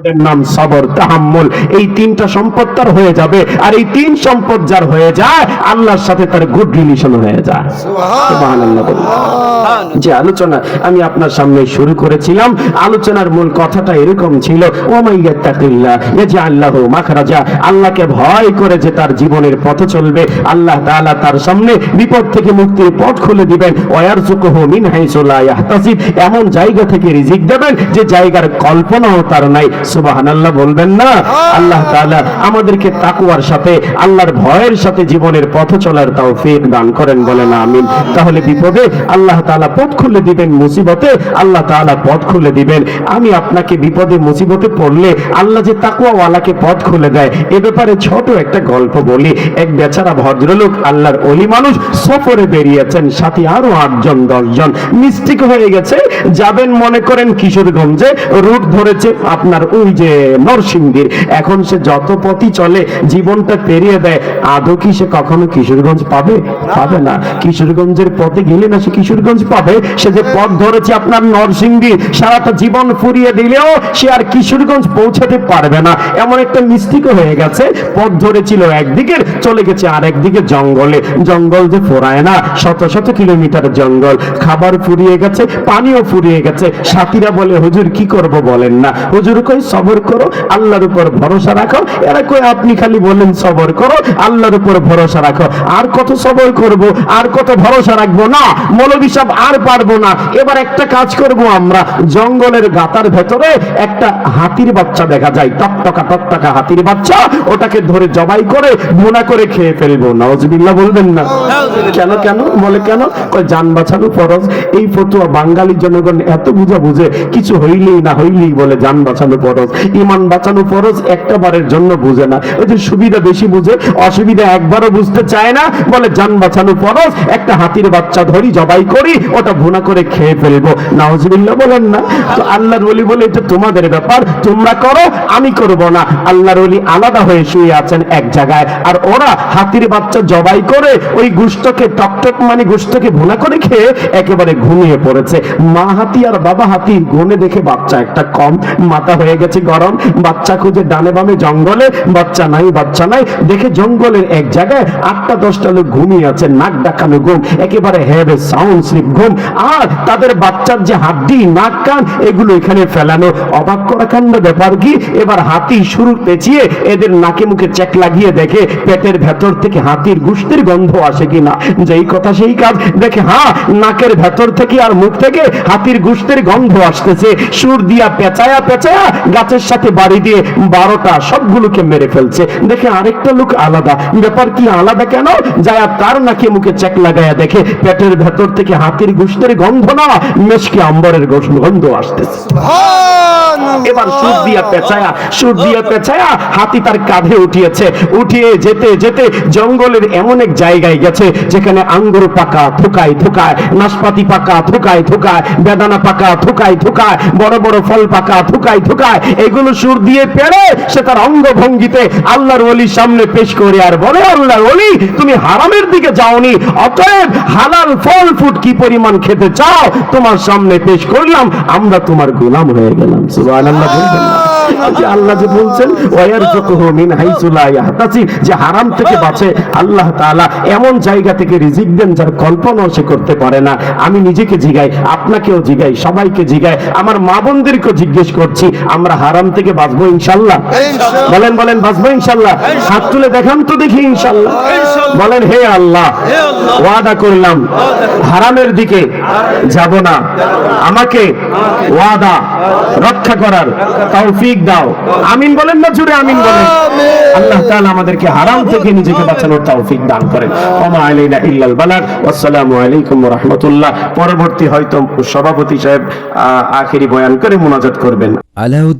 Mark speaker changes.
Speaker 1: সম্পদের নাম সবর তাহাম্মুল। এই তিনটা সম্পদ তার হয়ে যাবে। আর এই তিন সম্পদ যার হয়ে যায় আল্লাহর সাথে তার গুড রিলেশন হয়ে যায়। যে আলোচনা আমি আপনার সামনে শুরু করেছিলাম আলোচনার মূল কথাটা এরকম ছিল ওমাইয়াত্তাকিল্লাহ ইয়াজআল্লাহু মাখরাজা। আল্লাহকে ভয় করে যে তার জীবনের পথ চলবে আল্লাহ তাআলা তার সামনে বিপদ থেকে মুক্তির পথ খুলে দিবেন। ওয়ারযুকুহু মিন হাইসু লা ইয়াহতাসিব। এমন জায়গা থেকে রিজিক দেবেন যে জায়গার কল্পনাও তার নাই। বলবেন না? আল্লাহ! তাআলা আমাদেরকে তাকওয়ার সাথে আল্লাহর ভয়ের সাথে জীবনের পথ চলার তৌফিক দান করেন বলেন আমিন। তাহলে বিপদে আল্লাহ তাআলা পথ খুলে দিবেন মুসিবতে আল্লাহ তাআলা পথ খুলে দিবেন। আমি আপনাকে বিপদে মুসিবতে পড়লে আল্লাহ যে তাকওয়াওয়ালাকে পথ খুলে দেয় এ ব্যাপারে ছোট একটা গল্প বলি। এক বেচারা ভদ্রলোক আল্লাহর অলি মানুষ সফরে বেরিয়েছেন সাথে আরও আটজন দশজন। মিস্টিক হয়ে গেছে যাবেন মনে করেন কিশোরগঞ্জে রুট ধরেছে আপনার ওই যে নরসিংদীর, এখন সে যত পথই চলে, জীবনটা পেরিয়ে দেয়, আদৌ কি সে কখনো কিশোরগঞ্জ পাবে? পাবে না। কিশোরগঞ্জের পথে গেলে না সে কিশোরগঞ্জ পাবে? সে যে পথ ধরেছে আপনার নরসিংদী সারাটা জীবন ফুরিয়ে দিলেও সে আর কিশোরগঞ্জ পৌঁছাতে পারবে না। এমন একটা মিস্টিক হয়ে গেছে, পথ ধরেছিল একদিকে চলে গেছে আর একদিকে জঙ্গলে। জঙ্গল যে ফোরায় না, শত শত কিলোমিটার জঙ্গল। খাবার ফুরিয়ে গেছে, পানিও ফুরিয়ে গেছে। সাথীরা বলে, হুজুর, কি করব বলেন না? হুজুর কই সবর করো আল্লাহর উপর ভরসা রাখো। এরা কই আপনি খালি বলেন সবর করো আল্লাহর উপর ভরসা রাখো। আর কত সবর করব আর কত ভরসা রাখব? না মৌলবী সাহেব আর পারব না। এবার একটা কাজ করব আমরা। জঙ্গলের গাতার ভেতরে একটা হাতির বাচ্চা দেখা যায়। টকটকা টকটকা হাতির বাচ্চা ওটাকে ধরে জবাই করে ভুনা করে খেয়ে ফেলব। নওয়াজবিল্লাহ বলবেন না। কেন কেন? বলে কেন? কয় যান বাঁচানো ফরজ। এই ফতুয়া বাঙালি জনগণ এত বুঝা বুঝে কিছু হইলেই না হইলেই বলে যান বাঁচানো ফরজ। ইমান বাঁচানো ফরজ একটা বারের জন্য বুঝে না। ওই যে সুবিধা বেশি বুঝে, অসুবিধা একবারও বুঝতে চায় না, বলে যান বাঁচানো ফরজ, একটা হাতির বাচ্চা ধরি, জবাই করি, ওটা ভুনা করে খেয়ে ফেলব। নাওজবিল্লাহ বলেন না। তো আল্লাহর ওলি বলে এটা তোমাদের ব্যাপার, তোমরা করো, আমি করব না। আল্লাহর ওলি আলাদা হয়ে শুয়ে আছেন এক জায়গায়। আর ওরা হাতির বাচ্চা জবাই করে, ওই গুস্তকে টকটক মানে গুস্তকে ভুনা করে খেয়ে একেবারে ঘুমিয়ে পড়েছে। মা হাতি আর বাবা হাতি গুনে দেখে বাচ্চা একটা কম, মাথা হয়ে গেছে গরম। বাচ্চা খুঁজে ডানে বামে জঙ্গলে, বাচ্চা নাই বাচ্চা নাই। দেখে জঙ্গলের এক জায়গায় আটটা দশটা লোক ঘুমিয়ে আছে, নাক ডাকানো ঘুম, একেবারে হেবে সাউন্ড স্লিপ ঘুম। আর তাদের বাচ্চার যে হাড্ডি, নাক, কান, এগুলো এখানে ফেলানো। অবাক করা কাণ্ড ব্যাপার কি? এবার হাতি শুরু পেঁচিয়ে এদের নাকে মুখে চেক লাগিয়ে দেখে পেটের ভেতর থেকে হাতির গুষ্টির গন্ধ আসে কিনা। যেই কথা সেই কাজ। দেখে হ্যাঁ নাকের ভেতর থেকে আর মুখ থেকে হাতির গুষ্টির গন্ধ আসতেছে। সুর দিয়া পেঁচায়া পেঁচায়া গাছের সাথে বাড়ি দিয়ে বারোটা সবগুলোকে মেরে ফেলছে। দেখে আরেকটা লোক আলাদা। ব্যাপার কি আলাদা কেন? যায় তার নাকি মুখে চেক লাগায়া দেখে পেটের ভেতর থেকে হাতির গুষ্টের গন্ধ না মেশকে আম্বরের গন্ধ আসতেছে। এবার সুর দিয়া পেঁচায়া সুর দিয়া পেঁচায়া হাতি তার কাঁধে উঠিয়েছে। উঠিয়ে যেতে যেতে জঙ্গলের এমন এক জায়গায় গেছে যেখানে আঙ্গুর পাকা থুকায় থুকায় নাশপাতি পাকা থুকায় থুকায় বেদানা পাকা থুকায় থুকায় বড় বড় ফল পাকা থুকায় থুকায় এগুলো সুর দিয়ে পেরে সে তার অঙ্গভঙ্গিতে আল্লাহর ওলির সামনে পেশ করে আর বলে, আল্লাহর ওলি, তুমি হারামের দিকে যাওনি, অতএব হালাল ফল ফুট কি পরিমাণ খেতে চাও, তোমার সামনে পেশ করলাম, আমরা তোমার গোলাম হয়ে গেলাম? যে আল্লাহ যে হারাম থেকে বাঁচে, আল্লাহ এমন জায়গা থেকে রিজিক দেন যার কল্পনাও সে করতে পারে না। আমি নিজেকে জিগাই, আপনাকেও জিগাই, সবাইকে জিগাই। আমার মা বোনদেরকেও জিজ্ঞেস করছি, আমরা হারাম থেকে বাঁচবো ইনশাআল্লাহ
Speaker 2: ইনশাআল্লাহ।
Speaker 1: বলেন বলেন বাঁচবো ইনশাআল্লাহ হাত তুলে দেখান তো দেখি ইনশাআল্লাহ বলেন হে আল্লাহ ওয়াদা করলাম হারামের দিকে যাব না। আমাকে ওয়াদা রক্ষা করার তৌফিক দাও। আমিন বলেন না জুড়ে আমিন বলেন। আল্লাহ তাআলা আমাদেরকে হারাম থেকে নিজেকে বাঁচানোর তৌফিক দান করেন। ওমা আলাইনা ইল্লাল বালাগ। আসসালামু আলাইকুম ওয়া রাহমাতুল্লাহ। পরবর্তী হয়তো সভাপতি সাহেব আহ, আখেরি বয়ান করে মুনাজাত করবেন।
Speaker 3: আলাউদ্দিন